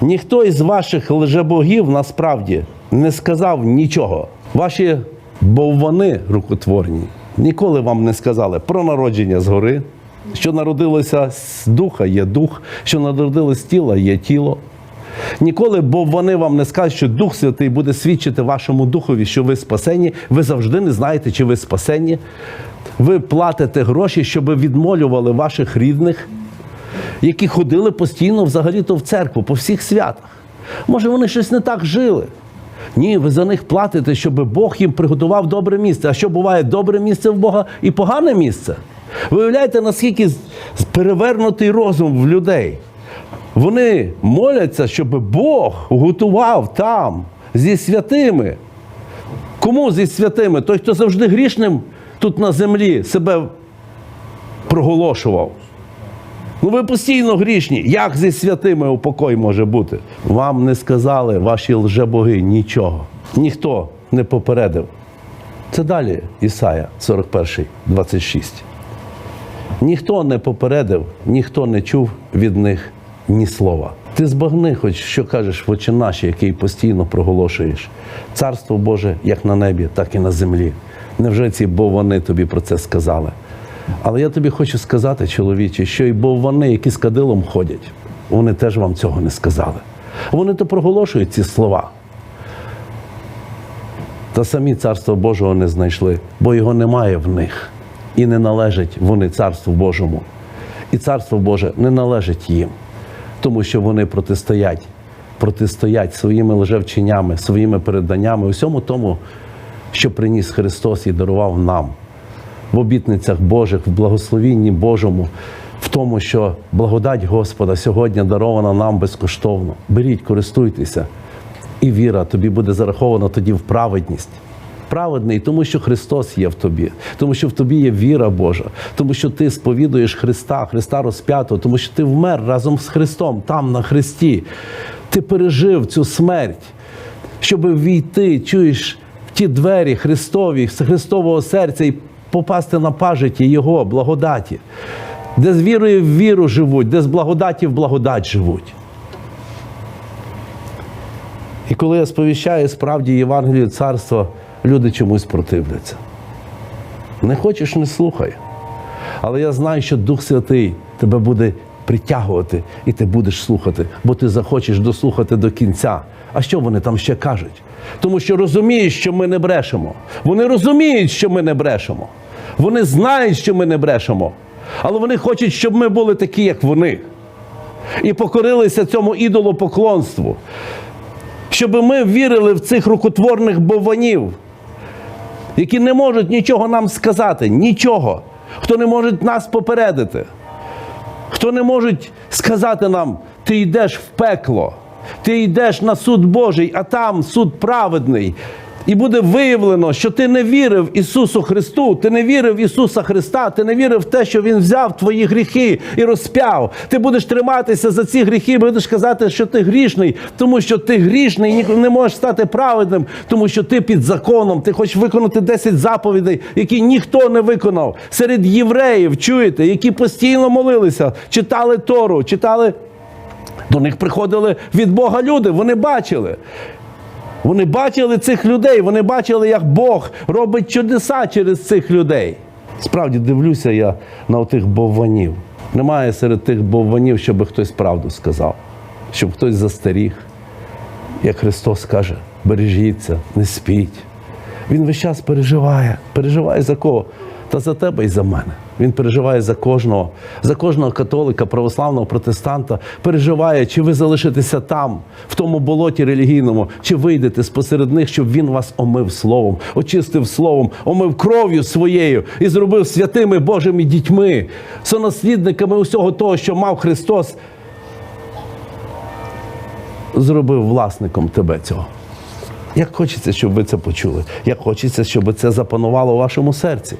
Ніхто із ваших лжебогів насправді не сказав нічого. Ваші боввани рукотворні ніколи вам не сказали про народження згори, що народилося з духа є дух, що народилось з тіла є тіло. Ніколи, бо вони вам не скажуть, що Дух Святий буде свідчити вашому духові, що ви спасені. Ви завжди не знаєте, чи ви спасені. Ви платите гроші, щоб відмолювали ваших рідних, які ходили постійно взагалі-то в церкву по всіх святах. Може, вони щось не так жили. Ні, ви за них платите, щоб Бог їм приготував добре місце. А що буває добре місце в Бога і погане місце? Ви уявляєте, наскільки перевернутий розум в людей. Вони моляться, щоб Бог готував там зі святими. Кому зі святими? Той, хто завжди грішним тут на землі себе проголошував. Ну ви постійно грішні. Як зі святими упокой може бути? Вам не сказали ваші лжебоги нічого. Ніхто не попередив. Це далі Ісая 41, 26. Ніхто не попередив, ніхто не чув від них ні слова. Ти збагни, хоч що кажеш в очі наші, який постійно проголошуєш. Царство Боже як на небі, так і на землі. Невже ці боввани тобі про це сказали? Але я тобі хочу сказати, чоловіче, що і боввани, які з кадилом ходять, вони теж вам цього не сказали. Вони то проголошують ці слова. Та самі царства Божого не знайшли, бо його немає в них. І не належать вони царству Божому. І царство Боже не належить їм, тому що вони протистоять, протистоять своїми лжевченнями, своїми переданнями, усьому тому, що приніс Христос і дарував нам в обітницях Божих, в благословінні Божому, в тому, що благодать Господа сьогодні дарована нам безкоштовно. Беріть, користуйтеся, і віра тобі буде зарахована тоді в праведність. Праведний, тому що Христос є в тобі, тому що в тобі є віра Божа, тому що ти сповідуєш Христа, Христа розп'ятого, тому що ти вмер разом з Христом там на Христі. Ти пережив цю смерть, щоб війти, чуєш, в ті двері Христові, Христового серця і попасти на пажиті Його благодаті, де з вірою в віру живуть, де з благодаті в благодать живуть. І коли я сповіщаю справді Євангелію царства, люди чомусь противляться. Не хочеш, не слухай. Але я знаю, що Дух Святий тебе буде притягувати, і ти будеш слухати, бо ти захочеш дослухати до кінця. А що вони там ще кажуть? Тому що розуміють, що ми не брешемо. Вони розуміють, що ми не брешемо. Вони знають, що ми не брешемо. Але вони хочуть, щоб ми були такі, як вони. І покорилися цьому ідолопоклонству. Щоб ми вірили в цих рукотворних бованів, які не можуть нічого нам сказати, нічого, хто не може нас попередити, хто не може сказати нам, ти йдеш в пекло, ти йдеш на суд Божий, а там суд праведний. І буде виявлено, що ти не вірив Ісусу Христу, ти не вірив Ісуса Христа, ти не вірив в те, що Він взяв твої гріхи і розп'яв. Ти будеш триматися за ці гріхи, будеш казати, що ти грішний, тому що ти грішний, і не можеш стати праведним, тому що ти під законом, ти хочеш виконати 10 заповідей, які ніхто не виконав. Серед євреїв, чуєте, які постійно молилися, читали Тору, читали. До них приходили від Бога люди, вони бачили. Вони бачили цих людей, вони бачили, як Бог робить чудеса через цих людей. Справді дивлюся я на тих бовванів. Немає серед тих бовванів, щоб хтось правду сказав, щоб хтось застеріг. Як Христос каже, бережіться, не спіть. Він весь час переживає. Переживає за кого? Та за тебе і за мене. Він переживає за кожного, за кожного католика, православного протестанта. Переживає, чи ви залишитеся там, в тому болоті релігійному, чи вийдете спосеред них, щоб він вас омив словом, очистив словом, омив кров'ю своєю і зробив святими Божими дітьми, сонаслідниками усього того, що мав Христос, зробив власником тебе цього. Як хочеться, щоб ви це почули, як хочеться, щоб це запанувало у вашому серці.